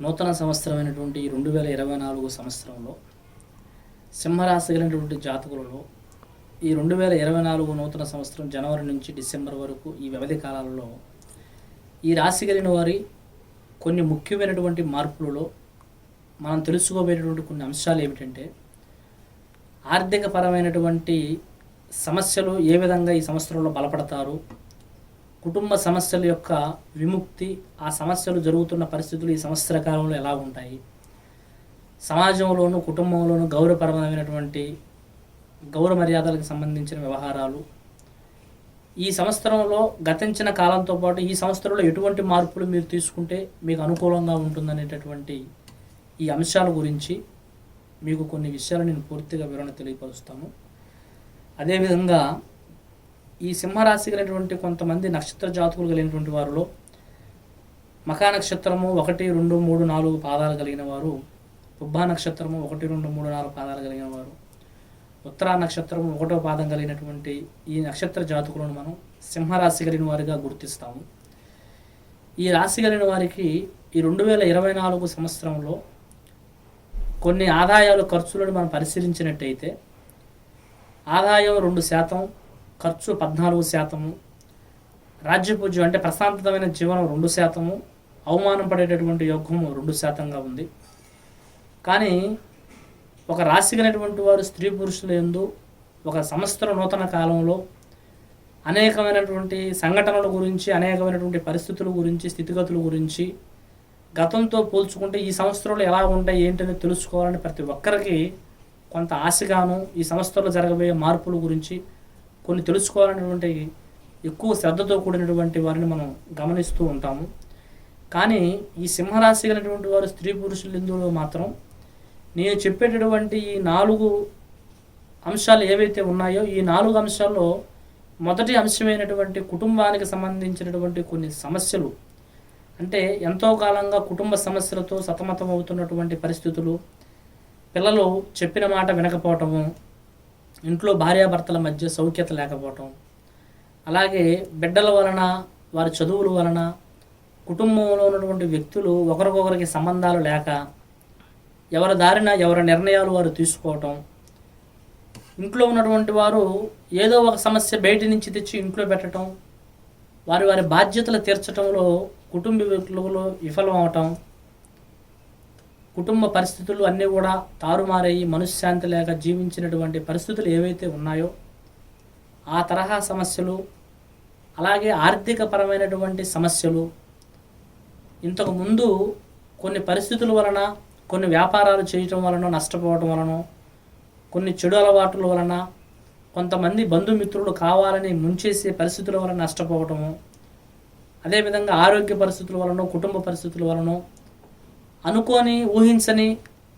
నూతన సంవత్సరమైనటువంటి రెండు వేల ఇరవై నాలుగు సంవత్సరంలో సింహరాశి కలిగినటువంటి జాతకులలో ఈ రెండు వేల ఇరవై నాలుగు నూతన సంవత్సరం జనవరి నుంచి డిసెంబర్ వరకు ఈ వ్యవధి కాలాలలో ఈ రాశి కలిగిన వారి కొన్ని ముఖ్యమైనటువంటి మార్పులలో మనం తెలుసుకోబోయేటువంటి కొన్ని అంశాలు ఏమిటంటే ఆర్థిక పరమైనటువంటి సమస్యలు ఏ విధంగా ఈ సంవత్సరంలో బలపడతారు కుటుంబ సమస్యల యొక్క విముక్తి ఆ సమస్యలు జరుగుతున్న పరిస్థితులు ఈ సంవత్సర కాలంలో ఎలా ఉంటాయి? సమాజంలోను కుటుంబంలోను గౌరవపరమైనటువంటి గౌరవ మర్యాదలకు సంబంధించిన వ్యవహారాలు. ఈ సంవత్సరంలో గతించిన కాలంతో పాటు ఈ సంవత్సరంలో ఎటువంటి మార్పులు మీరు తీసుకుంటే మీకు అనుకూలంగా ఉంటుందనేటటువంటి ఈ అంశాల గురించి మీకు కొన్ని విషయాలు నేను పూర్తిగా వివరణ తెలియపరుస్తాను. అదేవిధంగా ఈ సింహరాశి కలిగినటువంటి కొంతమంది నక్షత్ర జాతకులు కలిగినటువంటి వారిలో మకా నక్షత్రము ఒకటి రెండు మూడు నాలుగు పాదాలు కలిగిన వారు పుబ్బా నక్షత్రము ఒకటి రెండు మూడు నాలుగు పాదాలు కలిగిన వారు ఉత్తరా నక్షత్రము ఒకటో పాదం కలిగినటువంటి ఈ నక్షత్ర జాతకులను మనం సింహరాశి కలిగిన వారిగా గుర్తిస్తాము. ఈ రాశి కలిగిన వారికి ఈ రెండు వేల ఇరవై నాలుగు సంవత్సరంలో కొన్ని ఆదాయాలు ఖర్చులను మనం పరిశీలించినట్టయితే ఆదాయం రెండు శాతం ఖర్చు పద్నాలుగు శాతము. రాజ్యపూజ్యం అంటే ప్రశాంతమైన జీవనం రెండు శాతము. అవమానం పడేటటువంటి యోగము రెండు శాతంగా ఉంది. కానీ ఒక రాశి కలిగినటువంటి వారు స్త్రీ పురుషుల ఎందు ఒక సంవత్సర నూతన కాలంలో అనేకమైనటువంటి సంఘటనల గురించి అనేకమైనటువంటి పరిస్థితుల గురించి స్థితిగతుల గురించి గతంతో పోల్చుకుంటే ఈ సంవత్సరంలో ఎలా ఉంటాయి ఏంటని తెలుసుకోవాలని ప్రతి ఒక్కరికి కొంత ఆశగాను ఈ సంవత్సరంలో జరగబోయే మార్పుల గురించి కొన్ని తెలుసుకోవాలనేటువంటి ఎక్కువ శ్రద్ధతో కూడినటువంటి వారిని మనం గమనిస్తూ ఉంటాము. కానీ ఈ సింహరాశి కలిగినటువంటి వారు స్త్రీ పురుషులు ఇందులో మాత్రం నేను చెప్పేటటువంటి ఈ నాలుగు అంశాలు ఏవైతే ఉన్నాయో ఈ నాలుగు అంశాల్లో మొదటి అంశమైనటువంటి కుటుంబానికి సంబంధించినటువంటి కొన్ని సమస్యలు అంటే ఎంతో కాలంగా కుటుంబ సమస్యలతో సతమతం అవుతున్నటువంటి పరిస్థితులు పిల్లలు చెప్పిన మాట వినకపోవటము ఇంట్లో భార్యాభర్తల మధ్య సౌఖ్యత లేకపోవటం అలాగే బిడ్డల వలన వారి చదువుల వలన కుటుంబంలో ఉన్నటువంటి వ్యక్తులు ఒకరికొకరికి సంబంధాలు లేక ఎవరి దారిన ఎవరి నిర్ణయాలు వారు తీసుకోవటం ఇంట్లో ఉన్నటువంటి వారు ఏదో ఒక సమస్య బయట నుంచి తెచ్చి ఇంట్లో పెట్టడం వారి వారి బాధ్యతలు తీర్చడంలో కుటుంబ విఫలం అవటం కుటుంబ పరిస్థితులు అన్నీ కూడా తారుమారయ్యి మనశ్శాంతి లేక జీవించినటువంటి పరిస్థితులు ఏవైతే ఉన్నాయో ఆ తరహా సమస్యలు అలాగే ఆర్థికపరమైనటువంటి సమస్యలు ఇంతకు ముందు కొన్ని పరిస్థితుల వలన కొన్ని వ్యాపారాలు చేయటం వలన నష్టపోవటం వలన కొన్ని చెడు అలవాట్ల వలన కొంతమంది బంధుమిత్రులు కావాలని ముంచేసే పరిస్థితుల వలన నష్టపోవటము అదేవిధంగా ఆరోగ్య పరిస్థితుల వలన కుటుంబ పరిస్థితుల వలన అనుకోని ఊహించని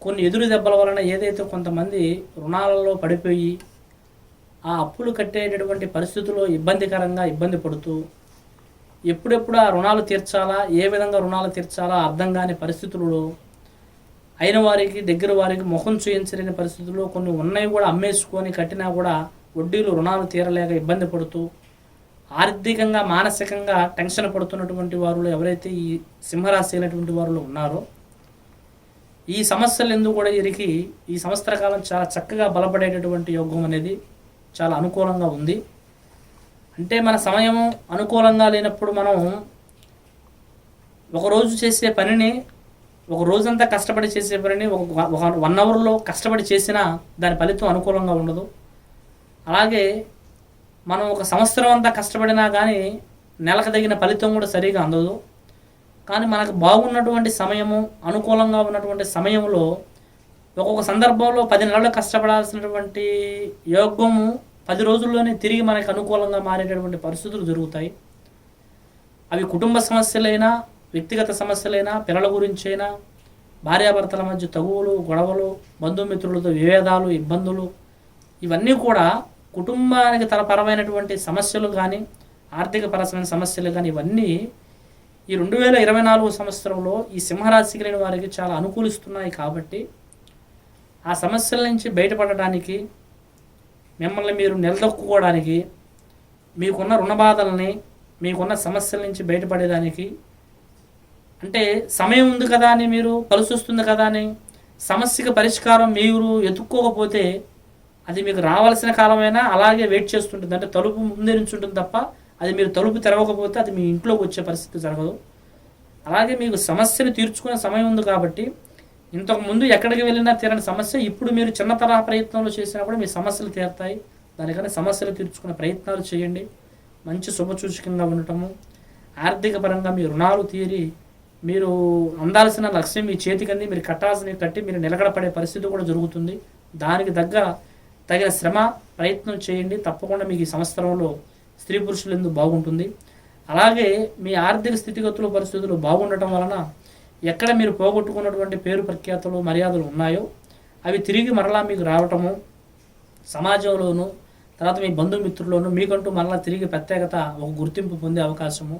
కొన్ని ఎదురు దెబ్బల వలన ఏదైతే కొంతమంది రుణాలలో పడిపోయి ఆ అప్పులు కట్టేటటువంటి పరిస్థితుల్లో ఇబ్బందికరంగా ఇబ్బంది పడుతూ ఎప్పుడెప్పుడు ఆ రుణాలు తీర్చాలా ఏ విధంగా రుణాలు తీర్చాలా అర్థం కాని పరిస్థితులలో అయిన వారికి దగ్గర వారికి ముఖం చూయించలేని పరిస్థితుల్లో కొన్ని ఉన్నాయి కూడా అమ్మేసుకొని కట్టినా కూడా వడ్డీలు రుణాలు తీరలేక ఇబ్బంది పడుతూ ఆర్థికంగా మానసికంగా టెన్షన్ పడుతున్నటువంటి వారు ఎవరైతే ఈ సింహరాశి అయినటువంటి వారు ఉన్నారో ఈ సమస్యలు ఎందుకు కూడా వీరికి ఈ సంవత్సర కాలం చాలా చక్కగా బలపడేటటువంటి యోగం అనేది చాలా అనుకూలంగా ఉంది. అంటే మన సమయం అనుకూలంగా లేనప్పుడు మనం ఒక రోజు చేసే పనిని ఒక రోజంతా కష్టపడి చేసే పనిని ఒక ఒక వన్ అవర్లో కష్టపడి చేసినా దాని ఫలితం అనుకూలంగా ఉండదు. అలాగే మనం ఒక సంవత్సరం అంతా కష్టపడినా కానీ నెలకు తగిన ఫలితం కూడా సరిగా అందదు. కానీ మనకు బాగున్నటువంటి సమయము అనుకూలంగా ఉన్నటువంటి సమయంలో ఒక్కొక్క సందర్భంలో పది నెలలు కష్టపడాల్సినటువంటి యోగము పది రోజుల్లోనే తిరిగి మనకు అనుకూలంగా మారేటటువంటి పరిస్థితులు జరుగుతాయి. అవి కుటుంబ సమస్యలైనా వ్యక్తిగత సమస్యలైనా పిల్లల గురించైనా భార్యాభర్తల మధ్య తగువులు గొడవలు బంధుమిత్రులతో విభేదాలు ఇబ్బందులు ఇవన్నీ కూడా కుటుంబానికి తరపరమైనటువంటి సమస్యలు కానీ ఆర్థిక పరమైన సమస్యలు కానీ ఇవన్నీ ఈ రెండు వేల ఇరవై నాలుగు సంవత్సరంలో ఈ సింహరాశి కలిగిన వారికి చాలా అనుకూలిస్తున్నాయి కాబట్టి ఆ సమస్యల నుంచి బయటపడడానికి మిమ్మల్ని మీరు నిలదొక్కుకోవడానికి మీకున్న రుణ బాధల్ని మీకున్న సమస్యల నుంచి బయటపడేదానికి అంటే సమయం ఉంది కదా అని మీరు కలిసి వస్తుంది కదా అని సమస్యకి పరిష్కారం మీరు ఎత్తుక్కోకపోతే అది మీకు రావాల్సిన కాలమైనా అలాగే వెయిట్ చేస్తుంటుంది. అంటే తలుపు ముందే నుంచి ఉంటుంది తప్ప అది మీరు తలుపు తెరవకపోతే అది మీ ఇంట్లోకి వచ్చే పరిస్థితి జరగదు. అలాగే మీకు సమస్యను తీర్చుకునే సమయం ఉంది కాబట్టి ఇంతకుముందు ఎక్కడికి వెళ్ళినా తీరని సమస్య ఇప్పుడు మీరు చిన్న తరహా ప్రయత్నాలు చేసినా కూడా మీ సమస్యలు తీరుతాయి. దానికన్నా సమస్యలు తీర్చుకునే ప్రయత్నాలు చేయండి. మంచి శుభసూచకంగా ఉండటము ఆర్థిక పరంగా మీ రుణాలు తీరి మీరు అందాల్సిన లక్ష్యం మీ చేతికంది మీరు కట్టాల్సినవి కట్టి మీరు నిలకడపడే పరిస్థితి కూడా జరుగుతుంది. దానికి తగ్గ తగిన శ్రమ ప్రయత్నం చేయండి. తప్పకుండా మీకు ఈ సంవత్సరంలో స్త్రీ పురుషులు ఎందుకు బాగుంటుంది? అలాగే మీ ఆర్థిక స్థితిగతులు పరిస్థితులు బాగుండటం వలన ఎక్కడ మీరు పోగొట్టుకున్నటువంటి పేరు ప్రఖ్యాతులు మర్యాదలు ఉన్నాయో అవి తిరిగి మరలా మీకు రావటము సమాజంలోను తర్వాత మీ బంధుమిత్రుల్లోనూ మీకంటూ మరలా తిరిగి ప్రత్యేకత ఒక గుర్తింపు పొందే అవకాశము.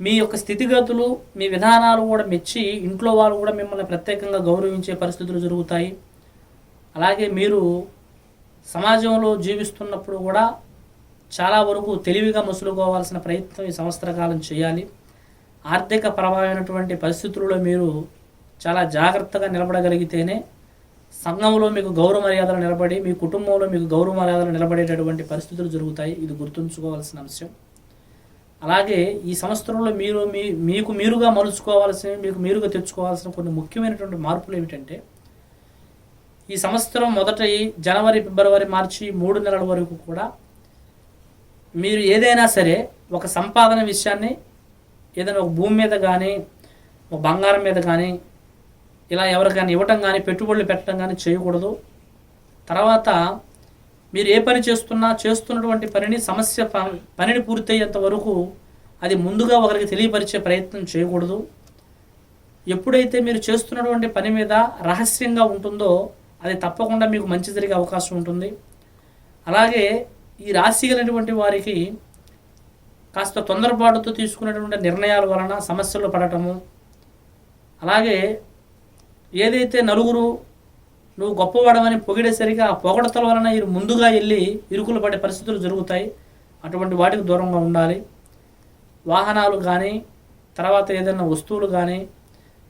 మీ యొక్క స్థితిగతులు మీ విధానాలు కూడా మెచ్చి ఇంట్లో వాళ్ళు కూడా మిమ్మల్ని ప్రత్యేకంగా గౌరవించే పరిస్థితులు జరుగుతాయి. అలాగే మీరు సమాజంలో జీవిస్తున్నప్పుడు కూడా చాలా వరకు తెలివిగా ముసులుకోవాల్సిన ప్రయత్నం ఈ సంవత్సర కాలం చేయాలి. ఆర్థిక పరమైనటువంటి పరిస్థితుల్లో మీరు చాలా జాగ్రత్తగా నిలబడగలిగితేనే సంఘంలో మీకు గౌరవ మర్యాదలు నిలబడి మీ కుటుంబంలో మీకు గౌరవ మర్యాదలు నిలబడేటటువంటి పరిస్థితులు జరుగుతాయి. ఇది గుర్తుంచుకోవాల్సిన అంశం. అలాగే ఈ సంవత్సరంలో మీరు మీ మీకు మీరుగా మలుచుకోవాల్సిన మీకు మీరుగా తెచ్చుకోవాల్సిన కొన్ని ముఖ్యమైనటువంటి మార్పులు ఏమిటంటే ఈ సంవత్సరం మొదట జనవరి ఫిబ్రవరి మార్చి మూడు నెలల వరకు కూడా మీరు ఏదైనా సరే ఒక సంపాదన విషయాన్ని ఏదైనా ఒక భూమి మీద కానీ ఒక బంగారం మీద కానీ ఇలా ఎవరికైనా ఇవ్వటం కానీ పెట్టుబడులు పెట్టడం కానీ చేయకూడదు. తర్వాత మీరు ఏ పని చేస్తున్నా చేస్తున్నటువంటి పనిని సమస్య ప- పనిని పూర్తయ్యేంత వరకు అది ముందుగా ఒకరికి తెలియపరిచే ప్రయత్నం చేయకూడదు. ఎప్పుడైతే మీరు చేస్తున్నటువంటి పని మీద రహస్యంగా ఉంటుందో అది తప్పకుండా మీకు మంచి జరిగే అవకాశం ఉంటుంది. అలాగే ఈ రాశి కలిగినటువంటి వారికి కాస్త తొందరపాటుతో తీసుకునేటువంటి నిర్ణయాల వలన సమస్యలు పడటము. అలాగే ఏదైతే నలుగురు నువ్వు గొప్పవాడమని పొగిడేసరికి ఆ పొగడతల వలన వీరు ముందుగా వెళ్ళి ఇరుకులు పడే పరిస్థితులు జరుగుతాయి. అటువంటి వాటికి దూరంగా ఉండాలి. వాహనాలు కానీ తర్వాత ఏదైనా వస్తువులు కానీ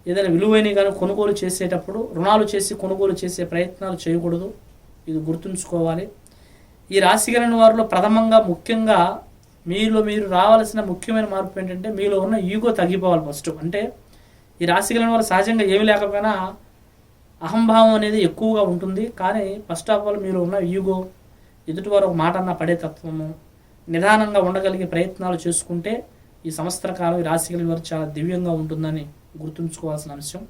ఏదైనా విలువైనవి కానీ కొనుగోలు చేసేటప్పుడు రుణాలు చేసి కొనుగోలు చేసే ప్రయత్నాలు చేయకూడదు. ఇది గుర్తుంచుకోవాలి. ఈ రాశి కలిగిన వారిలో ప్రథమంగా ముఖ్యంగా మీలో మీరు రావాల్సిన ముఖ్యమైన మార్పు ఏంటంటే మీలో ఉన్న ఈగో తగ్గిపోవాలి ఫస్ట్ అంటే ఈ రాశి కలిగిన వారు సహజంగా ఏమి లేకపోయినా అహంభావం అనేది ఎక్కువగా ఉంటుంది. కానీ ఫస్ట్ ఆఫ్ ఆల్ మీరు ఉన్న ఈగో ఎదుటివారు ఒక మాట అన్న పడే తత్వము నిదానంగా ఉండగలిగే ప్రయత్నాలు చేసుకుంటే ఈ సంవత్సర కాలం ఈ రాశి కలిగిన వారు చాలా దివ్యంగా ఉంటుందని గుర్తుంచుకోవాల్సిన అంశం.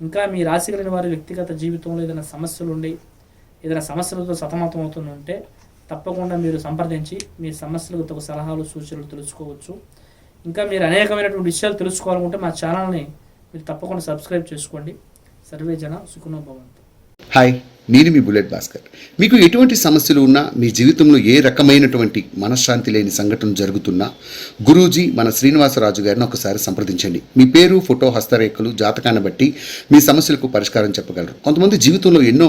ఇంకా మీ రాశి కలిగిన వారి వ్యక్తిగత జీవితంలో ఏదైనా సమస్యలు ఉండి ఏదైనా సమస్యలతో సతమతం అవుతుంటే ఉంటే తప్పకుండా మీరు సంప్రదించి మీ సమస్యలకు తగు సలహాలు సూచనలు తెలుసుకోవచ్చు. ఇంకా మీరు అనేకమైనటువంటి విషయాలు తెలుసుకోవాలనుకుంటే మా ఛానల్ని మీరు తప్పకుండా సబ్స్క్రైబ్ చేసుకోండి. సర్వే జన సుఖనో భవంతు. హాయ్ నేను మీ బుల్లెట్ భాస్కర్. మీకు ఎటువంటి సమస్యలు ఉన్నా మీ జీవితంలో ఏ రకమైనటువంటి మనశ్శాంతి లేని సంఘటన జరుగుతున్నా గురూజీ మన శ్రీనివాసరాజు గారిని ఒకసారి సంప్రదించండి. మీ పేరు ఫోటో హస్తరేఖలు జాతకాన్ని బట్టి మీ సమస్యలకు పరిష్కారం చెప్పగలరు. కొంతమంది జీవితంలో ఎన్నో